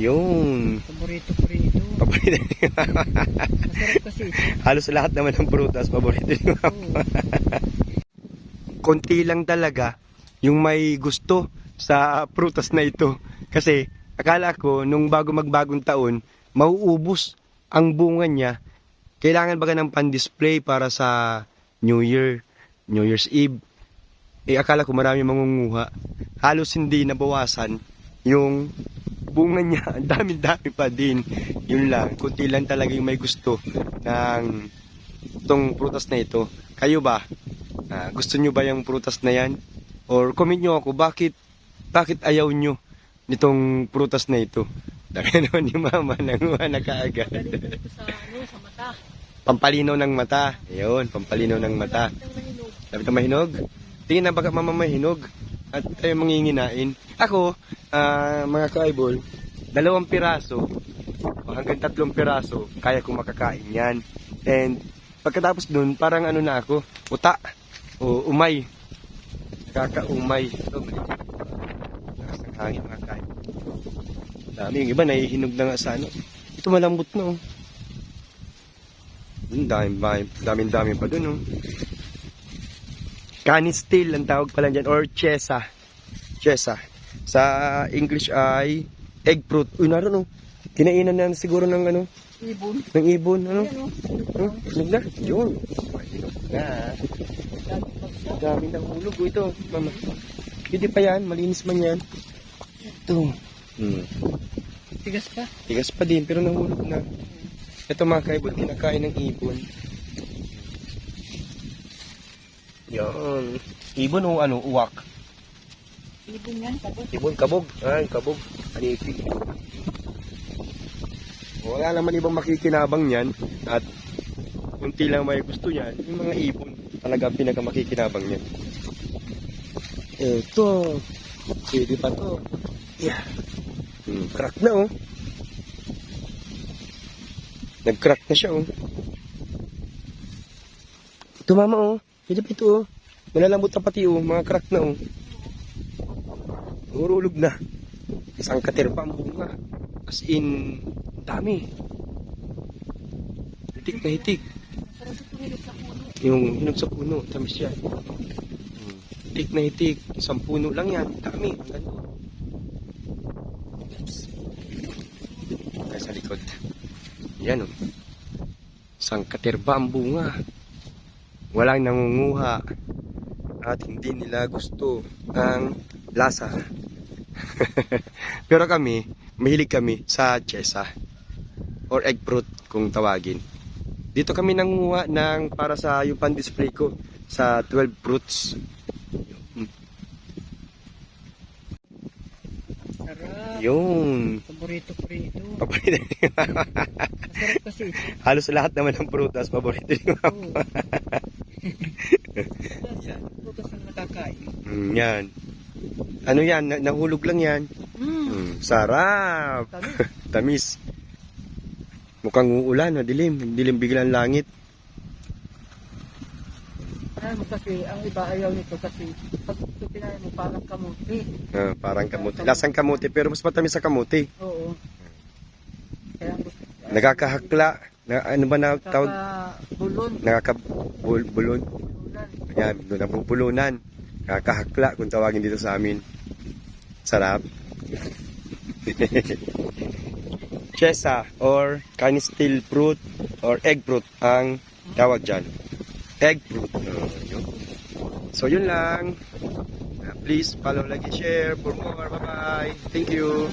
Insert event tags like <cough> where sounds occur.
Yun. Paborito ko rin ito. Paborito. Masarap kasi ito. Halos lahat naman ng prutas, paborito. Oo. Konti lang talaga yung may gusto sa prutas na ito. Kasi akala ko nung bago magbagong taon, mauubos ang bunga niya. Kailangan baga ng pan-display para sa New Year, New Year's Eve. Eh akala ko marami mangunguha. Halos hindi nabawasan yung bunga niya. <laughs> Ang dami-dami pa din. Yun lang. Kunti lang talaga yung may gusto ng itong prutas na ito. Kayo ba? Ah, gusto nyo ba yung prutas na yan? Or comment nyo ako, bakit bakit ayaw nyo nitong prutas na ito? <laughs> Dami naman ni mama nanguha na kaagad. Sa, ano, sa mata. Pampalinaw ng mata. Ayun, pampalinaw ng mata. Dapat na mahinog. Tingin na baka mama mahinog. At tayo manginginain. Ako, ah, mga kaibol, dalawang piraso o hanggang tatlong piraso, kaya kong makakain yan. And pagkatapos dun, parang ano na ako, uta o umay. Kakaumay. Mali. Lakas ng hangin mga kain. Dami, yung iba nahihinog na nga sa ano. Ito malambot na oh. Dami, dami, dami pa dun oh. Canistil ang tawag pala dyan or chesa. Chesa. Sa English ay egg fruit. Uy, naroon oh. Kinainan na siguro ng ano, Ibon. ng ibon. Ano? Oh. Huh? Hinog na? Yun. Na. Dami ng hulog oh, ito. Mama. Hindi pa yan. Malinis man yan. Ito. Hmm. Tigas pa. Tigas pa din pero nahulog na. Ito mga kaibon, kinakain ng ibon. Yan. Ibon o ano, uwak. Ibon yan, tapos. Ibon, kabog. Ay, kabog. Anipi. Wala naman ibang makikinabang yan. At kunti lang may gusto yan. Yung mga ibon. Talaga ang pinaka makikinabang yan. Ito. Pwede pa to. Yeah. Hmm, crack na oh. Nag-crack na siya oh. Ito mama oh. Pa ito oh. Malalambot na pati oh. Mga crack na oh. Urulog na. Isang katerpa ang bunga. As in, dami. Hitik na hitik. Yung hinog sa puno, tamis yan. Hitik na hitik. Isang puno lang yan. Dami. Ang ganda. Sa likod. Yan oh. Isang katerba ang bunga. Walang nangunguha. At hindi nila gusto ang lasa. <laughs> Pero kami, mahilig kami sa chesa or egg fruit kung tawagin. Dito kami nanguha ng para sa yung pan-display ko sa 12 fruits. Sarap. Yun. Paborito ko rin ito. Paborito. Masarap kasi ito. Halos lahat naman ng prutas paborito nyo. Oo. <laughs> Bukas ang nakakain. Mm, yan. Ano yan? Na- nahulog lang yan. Mm. Mm, sarap. Tamis. <laughs> Tamis. Mukhang uulan, dilim. Dilim biglang langit. Ano kasi, ang iba ayaw nito kasi pag ito tinayin mo parang kamuti. Ah, parang kamuti. Lasang kamuti, pero mas matamis sa kamuti. Oo. Kaya gusto. Nagkakahakla. Na, ano ba na tawag? bulon. Nakakabulon. Bulunan. Ayan, nabubulunan. Nakakahakla kung tawagin dito sa amin. Sarap. <laughs> Chesa or canistil fruit or egg fruit ang tawag dyan. Egg fruit. Oh, yun. So yun lang. Uh, Please follow, like, and share for more. Bye-bye. Thank you.